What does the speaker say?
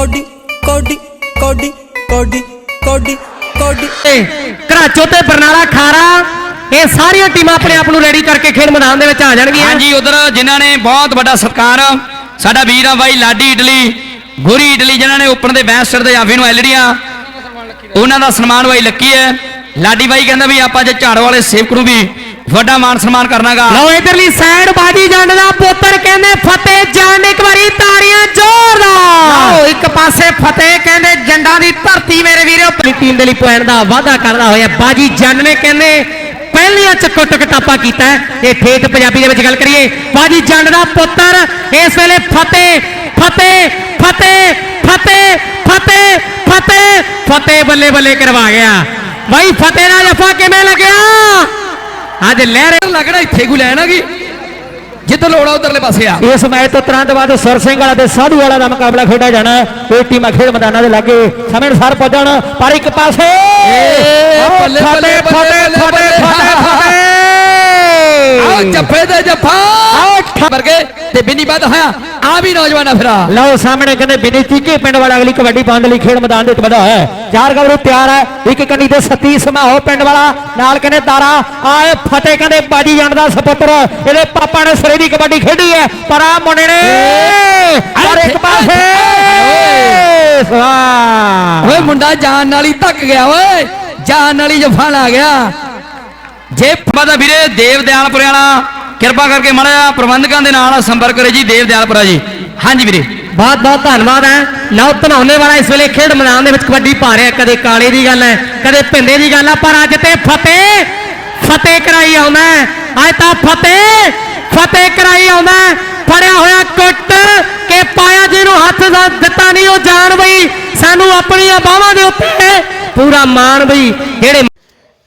Cody ਕੋਡੀ ਕੋਡੀ ਕੋਡੀ ਕੋਡੀ ਕੋਡੀ। ਘਰਾਚੋ ਤੇ ਬਰਨਾਲਾ ਖਾਰਾ ਇਹ ਸਾਰੀਆਂ ਟੀਮਾਂ ਆਪਣੇ ਆਪ ਨੂੰ ਰੈਡੀ ਕਰਕੇ ਖੇਡ ਮੈਦਾਨ ਦੇ ਵਿੱਚ ਆ ਜਾਣਗੀਆਂ। ਹਾਂਜੀ ਉਧਰ ਜਿਨ੍ਹਾਂ ਨੇ ਬਹੁਤ ਵੱਡਾ ਸਤਿਕਾਰ ਸਾਡਾ ਵੀਰ ਆ ਬਾਈ ਲਾਡੀ ਇਟਲੀ ਗੁਰੀ ਇਟਲੀ ਜਿਨ੍ਹਾਂ ਨੇ ਓਪਨ ਦੇ ਬੈਸਟਰ ਦੇ ਜਾਫੀ ਨੂੰ ਐਲਡੀਆਂ। ਉਹਨਾਂ ਦਾ ਸਨਮਾਨ ਬਾਈ ਲੱਕੀ ਹੈ। ਲਾਡੀ ਬਾਈ ਕਹਿੰਦਾ ਵੀ ਆਪਾਂ ਜੇ ਝਾੜ ਵਾਲੇ ਸੇਵਕ ਨੂੰ ਵੀ ਵੱਡਾ ਮਾਨ ਸਨਮਾਨ ਕਰਨਾਗਾ। ਲਓ ਇਧਰਲੀ ਸਾਈਡ ਬਾਜੀ ਜੰਡ ਦਾ ਪੁੱਤਰ ਕਹਿੰਦੇ ਫਤਿਹ ਜੰਡ ਇੱਕ ਵਾਰੀ ਪਾਸੇ ਫਤਿਹ ਕਹਿੰਦੇ, ਜੰਡਾਂ ਦੀ ਧਰਤੀ ਮੇਰੇ ਵੀਰੋ, ਆਪਣੀ ਟੀਮ ਦੇ ਲਈ ਪੁਆਇੰਟ ਦਾ ਵਾਅਦਾ ਕਰਦਾ ਹੋਇਆ ਬਾਜੀ ਜੰਡ ਨੇ ਕਹਿੰਦੇ, ਪਹਿਲੀਆਂ ਚ ਕੁੱਟ ਕਟਾਪਾ ਕੀਤਾ ਹੈ। ਠੇਠ ਪੰਜਾਬੀ ਦੇ ਵਿੱਚ ਗੱਲ ਕਰੀਏ, ਬਾਜੀ ਜੰਡ ਦਾ ਪੁੱਤਰ ਇਸ ਵੇਲੇ ਫਤਿਹ ਫਤਿਹ ਫਤਿਹ ਫਤਿਹ ਫਤਿਹ ਫਤਿਹ ਫਤਿਹ ਬੱਲੇ ਬੱਲੇ ਕਰਵਾ ਗਿਆ। ਬਾਈ ਫਤਿਹ ਦਾ ਜਫਾ ਕਿਵੇਂ ਲੱਗਿਆ? ਅੱਜ ਲਹਿਰ ਲੱਗਣਾ ਇੱਥੇ ਕੋਈ ਲੈਣਾ ਕੀ ਜਿੱਦ ਲੋੜਾ ਉਧਰਲੇ ਪਾਸੇ ਆ ਇਸ ਮੈਚ ਤੋਂ ਤੁਰੰਤ ਬਾਅਦ ਸੁਰ ਸਿੰਘ ਵਾਲਾ ਤੇ ਸਾਧੂ ਵਾਲਾ ਦਾ ਮੁਕਾਬਲਾ ਖੇਡਿਆ ਜਾਣਾ ਹੈ। ਇਹ ਟੀਮਾਂ ਖੇਡ ਮੈਦਾਨਾਂ ਦੇ ਲਾਗੇ ਸਮੇਂ ਅਨੁਸਾਰ ਪਹੁੰਚਣ ਪਰ ਇੱਕ ਪਾਸੇ ਬੱਲੇ, ਆਓ। ਜੱਫੇ ਦੇ ਜੱਫਾ ਵਰਗੇ ਤੇ ਬਿੰਨੀ ਵੱਧ ਹੋਇਆ ਆ ਵੀ ਨੌਜਵਾਨਾ ਫਿਰਾ ਲਓ ਸਾਹਮਣੇ ਕਹਿੰਦੇ ਬਿਨੀ ਚੀਕੇ ਪਿੰਡ ਵਾਲਾ ਅਗਲੀ ਕਬੱਡੀ ਪਾਉਣ ਦੇ ਲਈ ਖੇਡ ਮੈਦਾਨ ਦੇ ਵਿੱਚ ਵਧਾ ਹੈ। ਚਾਰ ਗੱਭਰੂ ਤਿਆਰ ਹੈ ਇੱਕ ਕੰਨੀ ਤੇ ਸਤੀ ਸਮਾਹੋ ਪਿੰਡ ਵਾਲਾ ਨਾਲ ਕਹਿੰਦੇ ਤਾਰਾ ਆਏ ਫਤਿਹ ਕਹਿੰਦੇ ਬਾਜੀ ਜਾਣ ਦਾ ਸਪੁੱਤਰ ਇਹਦੇ ਪਾਪਾ ਨੇ ਸਿਰੇ ਦੀ ਕਬੱਡੀ ਖੇਡੀ ਹੈ ਪਰ ਆ ਮੁੰਡੇ ਨੇ ਪਰ ਇੱਕ ਪਾਸੇ ਵਾਹ ਓਏ ਮੁੰਡਾ ਜਾਨ ਨਾਲ ਹੀ ਧੱਕ ਗਿਆ ਓਏ ਜਾਨ ਨਾਲ ਹੀ ਜੱਫਾ ਲਾ ਗਿਆ। ਜੇ ਪਤਾ ਵੀਰੇ ਦੇਵ ਦਿਆਲਪੁਰੇ ਵਾਲਾ ਕਿਰਪਾ ਕਰਕੇ ਮੜਿਆ ਪ੍ਰਬੰਧਕਾਂ ਦੇ ਨਾਲ ਸੰਪਰਕ ਕਰੇ ਜੀ, ਦੇਵ ਦਿਆਲਪੁਰਾ ਜੀ। ਹਾਂਜੀ ਵੀਰੇ। ਬਹੁਤ ਬਹੁਤ ਧੰਨਵਾਦ ਹੈ। ਲਓ ਧਨਾਉਣੇ ਵਾਲਾ ਇਸ ਵੇਲੇ ਖੇਡ ਮੈਦਾਨ ਦੇ ਵਿੱਚ ਕਬੱਡੀ ਪਾ ਰਿਹਾ ਕਦੇ ਕਾਲੇ ਦੀ ਗੱਲ ਹੈ, ਕਦੇ ਭਿੰਦੇ ਦੀ ਗੱਲ ਹੈ ਪਰ ਅੱਜ ਤੇ ਫਤਿਹ ਫਤਿਹ ਕਰਾਈ ਆਉਂਦਾ ਅੱਜ ਤਾਂ ਫਤਿਹ ਫਤਿਹ ਕਰਾਈ ਆਉਂਦਾ ਫੜਿਆ ਹੋਇਆ ਕੁੱਟ ਕੇ ਪਾਇਆ ਜਿਹਨੂੰ ਹੱਥ ਦਾ ਦਿੱਤਾ ਨਹੀਂ, ਉਹ ਜਾਣ ਬਈ, ਸਾਨੂੰ ਆਪਣੀਆਂ ਬਾਹਾਂ ਦੇ ਉੱਤੇ ਪੂਰਾ ਮਾਣ ਬਈ, ਜਿਹੜੇ